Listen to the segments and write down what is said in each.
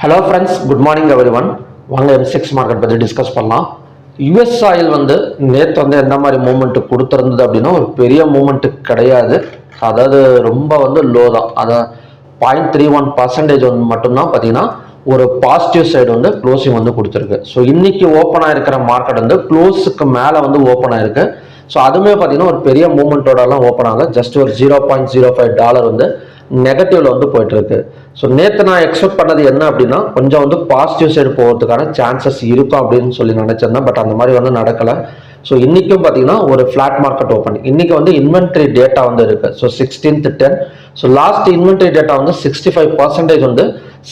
Hello friends good morning everyone வாங்க MCX market பற்றி discuss பண்ணலாம். யுஎஸ் ஆயில் வந்து நேற்று வந்து எந்த மாதிரி மூமெண்ட் கொடுத்துருந்தது அப்படின்னா ஒரு பெரிய மூமெண்ட்டு கிடையாது. அதாவது ரொம்ப வந்து லோ தான். அதான் பாயிண்ட் த்ரீ ஒன் பர்சன்டேஜ் வந்து மட்டும்தான் பார்த்தீங்கன்னா ஒரு பாசிட்டிவ் சைடு வந்து க்ளோசிங் வந்து கொடுத்துருக்கு. ஸோ இன்னைக்கு ஓப்பன் ஆயிருக்கிற மார்க்கெட் வந்து க்ளோஸுக்கு மேலே வந்து ஓப்பன் ஆயிருக்கு. ஸோ அதுவுமே பார்த்தீங்கன்னா ஒரு பெரிய மூமெண்ட்டோடலாம் ஓப்பன் ஆகல. ஜஸ்ட் ஒரு zero point zero five dollar வந்து நெகட்டிவ்ல வந்து போயிட்டு இருக்கு ஸோ நேற்று நான் எக்ஸ்பெக்ட் பண்ணது என்ன அப்படின்னா கொஞ்சம் வந்து பாசிட்டிவ் சைடு போகிறதுக்கான சான்சஸ் இருக்கும் அப்படின்னு சொல்லி நினைச்சிருந்தேன். பட் அந்த மாதிரி வந்து நடக்கலை. ஸோ இன்றைக்கும் பார்த்தீங்கன்னா ஒரு ஃப்ளாட் மார்க்கெட் ஓப்பன் இன்றைக்கி வந்து இன்வென்ட்ரி டேட்டா வந்து இருக்குது so sixteenth ten so last inventory data வந்து சிக்ஸ்டி ஃபைவ் பர்சன்டேஜ் வந்து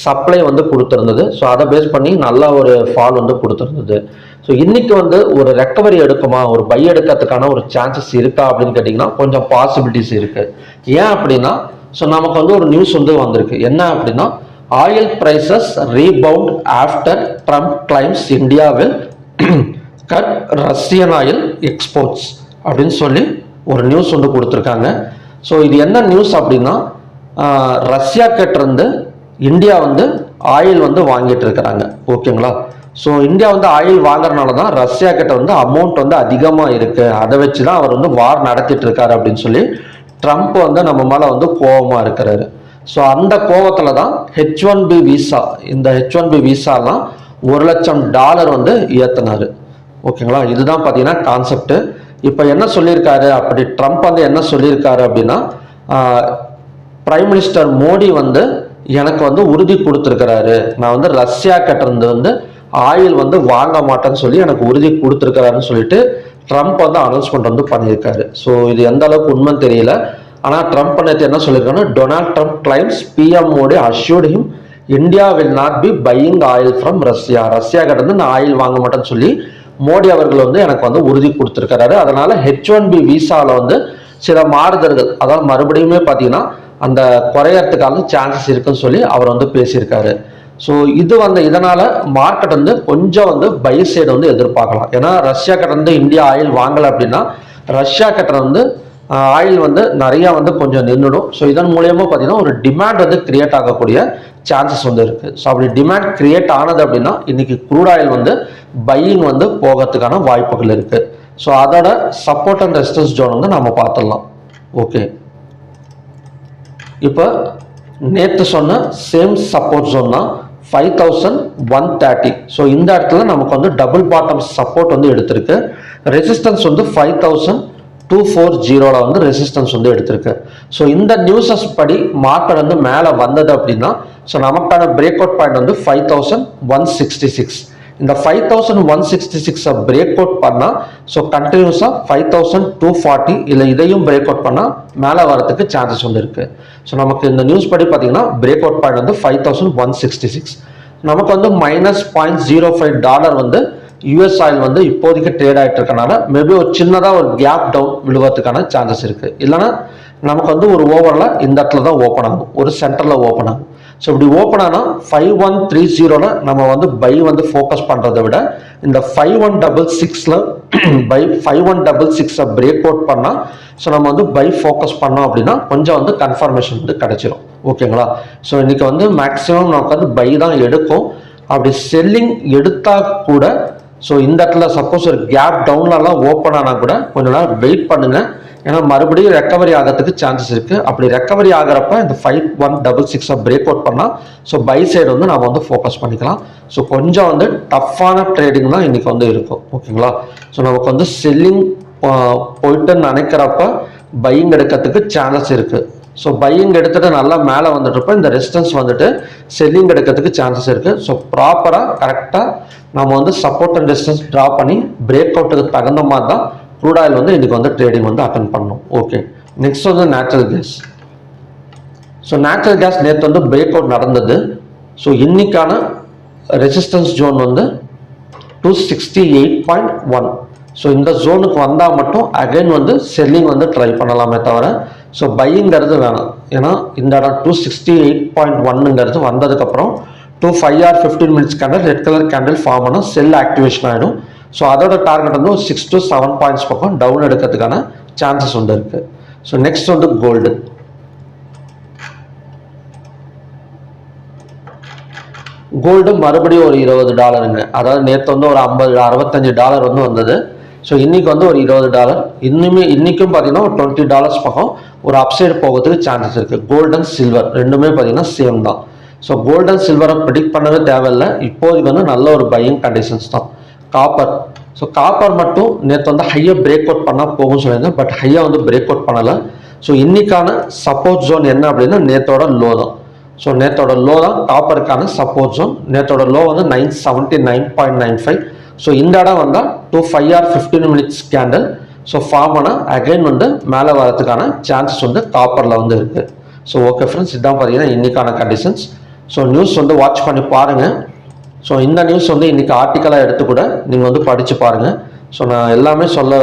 சப்ளை வந்து கொடுத்துருந்தது. ஸோ அதை பேஸ் பண்ணி நல்ல ஒரு ஃபால் வந்து கொடுத்துருந்தது. ஸோ இன்றைக்கி வந்து ஒரு ரெக்கவரி எடுக்குமா ஒரு பை எடுக்கிறதுக்கான ஒரு சான்சஸ் இருக்கா அப்படின்னு கேட்டிங்கன்னா கொஞ்சம் பாசிபிலிட்டிஸ் இருக்குது ஏன் அப்படின்னா ஸோ நமக்கு வந்து ஒரு நியூஸ் வந்து வந்திருக்கு. என்ன அப்படின்னா oil prices rebound after Trump claims இந்தியாவில் கட் ரஷ்யன் ஆயில் எக்ஸ்போர்ட்ஸ் அப்படின்னு சொல்லி ஒரு நியூஸ் வந்து கொடுத்துருக்காங்க. ஸோ இது என்ன நியூஸ் அப்படின்னா ரஷ்யா கிட்டேருந்து இந்தியா வந்து ஆயில் வந்து வாங்கிட்டு இருக்கிறாங்க. ஓகேங்களா? ஸோ இந்தியா வந்து ஆயில் வாங்குறதுனால தான் ரஷ்யா கிட்ட வந்து அமௌண்ட் வந்து அதிகமாக இருக்குது அதை வச்சு தான் அவர் வந்து வார் நடத்திட்டு இருக்காரு அப்படின்னு சொல்லி ட்ரம்ப் வந்து நம்ம மேலே வந்து கோபமாக இருக்கிறாரு. ஸோ அந்த கோவத்தில் தான் ஹெச் ஒன் பி விசா இந்த ஹெச் ஒன் பி விசாலாம் ஒரு லட்சம் டாலர் வந்து ஏற்றினார் ஓகேங்களா? இதுதான் பார்த்தீங்கன்னா கான்செப்ட் இப்போ என்ன சொல்லியிருக்காரு? அப்படி ட்ரம்ப் வந்து என்ன சொல்லியிருக்காரு அப்படின்னா பிரைம் மினிஸ்டர் மோடி வந்து எனக்கு வந்து உறுதி கொடுத்துருக்கிறாரு. நான் வந்து ரஷ்யா கிட்ட இருந்து வந்து ஆயில் வந்து வாங்க மாட்டேன்னு சொல்லி எனக்கு உறுதி கொடுத்துருக்கிறாருன்னு சொல்லிட்டு ட்ரம்ப் வந்து அனௌன்ஸ்மெண்ட் வந்து பண்ணியிருக்காரு. ஸோ இது எந்த அளவுக்கு உண்மை தெரியல. ஆனால் ட்ரம்ப் நேற்று என்ன சொல்லியிருக்காருன்னா Donald Trump claims PM Modi assured him India will not be buying oil from Russia Russia கிட்ட இருந்து நான் ஆயில் வாங்க மாட்டேன்னு சொல்லி மோடி அவர்கள் வந்து எனக்கு வந்து உறுதி கொடுத்துருக்கிறாரு. அதனால ஹெச் ஒன் பி விசாவில் வந்து சில மாறுதல்கள் அதாவது மறுபடியுமே பார்த்தீங்கன்னா அந்த குறையறதுக்கான சான்சஸ் இருக்குன்னு சொல்லி அவர் வந்து பேசியிருக்காரு. ஸோ இது வந்து இதனால மார்க்கெட் வந்து கொஞ்சம் வந்து பை சைடு வந்து எதிர்பார்க்கலாம். ஏன்னா ரஷ்யா கிட்ட இருந்து இந்தியா ஆயில் வாங்கலை அப்படின்னா ரஷ்யா கிட்ட வந்து ஆயில் வந்து நிறைய வந்து கொஞ்சம் நின்றுடும் ஸோ இதன் மூலியமா பார்த்தீங்கன்னா ஒரு டிமாண்ட் வந்து கிரியேட் ஆகக்கூடிய சான்சஸ் வந்து இருக்கு. ஸோ அப்படி டிமாண்ட் கிரியேட் ஆனது அப்படின்னா இன்னைக்கு க்ரூட் ஆயில் வந்து பையிங் வந்து போகிறதுக்கான வாய்ப்புகள் இருக்கு. ஸோ அதோட சப்போர்ட் அண்ட் ரெசிஸ்டன்ஸ் ஜோன் வந்து நம்ம பார்த்துடலாம். ஓகே இப்போ நேற்று சொன்ன சேம் சப்போர்ட் ஜோன் தான் five thousand one thirty so இந்த இடத்துல நமக்கு வந்து டபுள் பாட்டம் சப்போர்ட் வந்து எடுத்திருக்கு. ரெசிஸ்டன்ஸ் வந்து ஃபைவ் தௌசண்ட் டூ ஃபோர் ஜீரோவில் வந்து ரெசிஸ்டன்ஸ் வந்து எடுத்திருக்கு. ஸோ இந்த நியூஸஸ் படி மார்க்கெட் வந்து மேலே வந்தது அப்படின்னா ஸோ நமக்கான பிரேக் அவுட் பாயிண்ட் வந்து five thousand one sixty six இந்த ஃபைவ் தௌசண்ட் ஒன் சிக்ஸ்டி சிக்ஸை பிரேக் அவுட் பண்ணால் ஸோ கண்டினியூஸாக ஃபைவ் தௌசண்ட் டூ ஃபார்ட்டி இல்லை இதையும் பிரேக் அவுட் பண்ணால் மேலே வரதுக்கு சான்சஸ் ஒன்று இருக்குது ஸோ நமக்கு இந்த நியூஸ் படி பார்த்தீங்கன்னா பிரேக் அவுட் பாயிண்ட் வந்து five thousand one sixty six நமக்கு வந்து minus point zero five dollar வந்து யூஎஸ் ஆயில் வந்து இப்போதைக்கு ட்ரேட் ஆகிட்டு இருக்கனால மேபி ஒரு சின்னதாக ஒரு கேப் டவுன் விழுவதுக்கான சான்சஸ் இருக்குது இல்லைன்னா நமக்கு வந்து ஒரு ஓவரில் இந்த இடத்துல தான் ஓப்பன் ஆகும். ஒரு சென்டரில் ஓப்பன் ஆகும். ஸோ இப்படி ஓப்பன் ஆனால் ஃபைவ் ஒன் த்ரீ ஜீரோவில் நம்ம வந்து பை வந்து ஃபோக்கஸ் பண்ணுறதை விட இந்த ஃபைவ் ஒன் டபுள் சிக்ஸில் பை ஃபைவ் ஒன் டபுள் சிக்ஸை பிரேக் அவுட் பண்ணால் ஸோ நம்ம வந்து பை ஃபோக்கஸ் பண்ணோம் அப்படின்னா கொஞ்சம் வந்து கன்ஃபர்மேஷன் வந்து கிடச்சிரும். ஓகேங்களா ஸோ இன்னைக்கு வந்து மேக்ஸிமம் நமக்கு வந்து பை தான் எடுக்கும். அப்படி செல்லிங் எடுத்தால் கூட ஸோ இந்த இடத்துல சப்போஸ் ஒரு கேப் டவுன்லலாம் ஓப்பன் ஆனால் கூட கொஞ்ச நேரம் வெயிட் பண்ணுங்க. ஏன்னா மறுபடியும் ரெக்கவரி ஆகிறதுக்கு சான்சஸ் இருக்குது அப்படி ரெக்கவரி ஆகிறப்ப இந்த ஃபைவ் ஒன் டபுள் சிக்ஸை பிரேக் அவுட் பண்ணால் ஸோ பை சைடு வந்து நம்ம வந்து ஃபோக்கஸ் பண்ணிக்கலாம். ஸோ கொஞ்சம் வந்து டஃப்பான ட்ரேடிங் தான் இன்றைக்கி வந்து இருக்கும். ஓகேங்களா? ஸோ நமக்கு வந்து செல்லிங் போயிட்டு நினைக்கிறப்ப பையிங் எடுக்கிறதுக்கு சான்சஸ் இருக்குது ஸோ பையிங் எடுத்துகிட்டு நல்லா மேலே வந்துட்டுருப்போம் இந்த ரெசிஸ்டன்ஸ் வந்துட்டு செல்லிங் எடுக்கிறதுக்கு சான்சஸ் இருக்குது ஸோ ப்ராப்பராக கரெக்டாக நம்ம வந்து சப்போர்ட் அண்ட் ரெசிஸ்டன்ஸ் ட்ரா பண்ணி பிரேக் அவுட்டுக்கு தகுந்த மாதிரி தான் க்ரூட் ஆயில் வந்து இன்றைக்கி வந்து ட்ரேடிங் வந்து அட்டன் பண்ணணும். ஓகே நெக்ஸ்ட் வந்து natural gas so natural gas நேற்று வந்து பிரேக் அவுட் நடந்தது. ஸோ இன்னைக்கான ரெசிஸ்டன்ஸ் ஜோன் வந்து two sixty eight point one so இந்த ஜோனுக்கு வந்தால் மட்டும் அகைன் வந்து செல்லிங் வந்து ட்ரை பண்ணலாமே தவிர ஸோ பையிங்கிறது வேணாம். ஏன்னா இந்த இடம் டூ சிக்ஸ்டி எயிட் பாயிண்ட் ஒன்னுங்கிறது வந்ததுக்கப்புறம் two five or fifteen minutes candle red colour candle form ஆனால் செல் ஆக்டிவேஷன் ஆகிடும் ஸோ அதோட டார்கெட் வந்து சிக்ஸ் டு செவன் பாயிண்ட்ஸ் பக்கம் டவுன் எடுக்கிறதுக்கான சான்சஸ் வந்து இருக்குது ஸோ நெக்ஸ்ட் வந்து கோல்டு கோல்டு மறுபடியும் ஒரு இருபது டாலருங்க அதாவது நேற்று வந்து ஒரு ஐம்பது அறுபத்தஞ்சு டாலர் வந்து வந்தது. ஸோ இன்றைக்கி வந்து ஒரு இருபது டாலர் இன்னுமே இன்றைக்கும் பார்த்தீங்கன்னா ஒரு டுவெண்ட்டி டாலர்ஸ் பக்கம் ஒரு அப்சைடு போகிறதுக்கு சான்சஸ் இருக்குது கோல்டு அண்ட் சில்வர் ரெண்டுமே பார்த்தீங்கன்னா சேம் தான். ஸோ கோல்டு அண்ட் சில்வரை ப்ரிடிக்ட் பண்ணவே தேவையில்லை. இப்போதைக்கு வந்து நல்ல ஒரு பையிங் கண்டிஷன்ஸ் தான். காப்பர் ஸோ காப்பர் மட்டும் நேற்று வந்து ஹையாக பிரேக் அவுட் பண்ணால் போகும்னு சொல்லியிருந்தேன். பட் ஹையாக வந்து பிரேக் அவுட் பண்ணலை. ஸோ இன்றைக்கான சப்போர்ட் ஜோன் என்ன அப்படின்னா நேற்றோட லோ தான். ஸோ நேற்றோட லோ தான். காப்பருக்கான சப்போர்ட் ஜோன் நேற்றோட லோ வந்து nine seventy nine point nine five so இந்த இடம் வந்தால் two five or fifteen minutes candle so form ஆனால் அகைன் வந்து மேலே வரதுக்கான சான்சஸ் வந்து காப்பரில் வந்து இருக்குது ஸோ ஓகே ஃப்ரெண்ட்ஸ் இதான் பார்த்தீங்கன்னா இன்னைக்கான கண்டிஷன்ஸ் ஸோ நியூஸ் வந்து வாட்ச் பண்ணி பாருங்கள் ஸோ இந்த நியூஸ் வந்து இன்னைக்கு ஆர்டிக்கலாக எடுத்து கூட நீங்கள் வந்து படித்து பாருங்கள் ஸோ நான் எல்லாமே சொல்ல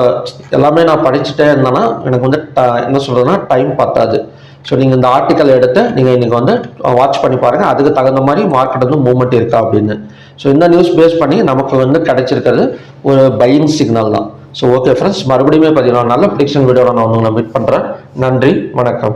எல்லாமே நான் படிச்சுட்டே இருந்தேன்னா எனக்கு வந்து என்ன சொல்கிறதுனா டைம் பத்தாது. ஸோ நீங்கள் இந்த ஆர்டிக்கல் எடுத்து நீங்கள் இன்றைக்கி வந்து வாட்ச் பண்ணி பாருங்கள் அதுக்கு தகுந்த மாதிரி மார்க்கெட் வந்து மூவ்மெண்ட் இருக்கா அப்படின்னு. ஸோ இந்த நியூஸ் பேஸ் பண்ணி நமக்கு வந்து கிடைச்சிருக்கிறது ஒரு பையிங் சிக்னல் தான். ஸோ ஓகே ஃப்ரெண்ட்ஸ் மறுபடியும் பார்த்தீங்கன்னா நல்ல ப்ரிடிக்ஷன் வீடியோவில் நான் உங்களை மீட் பண்ணுறேன் நன்றி வணக்கம்.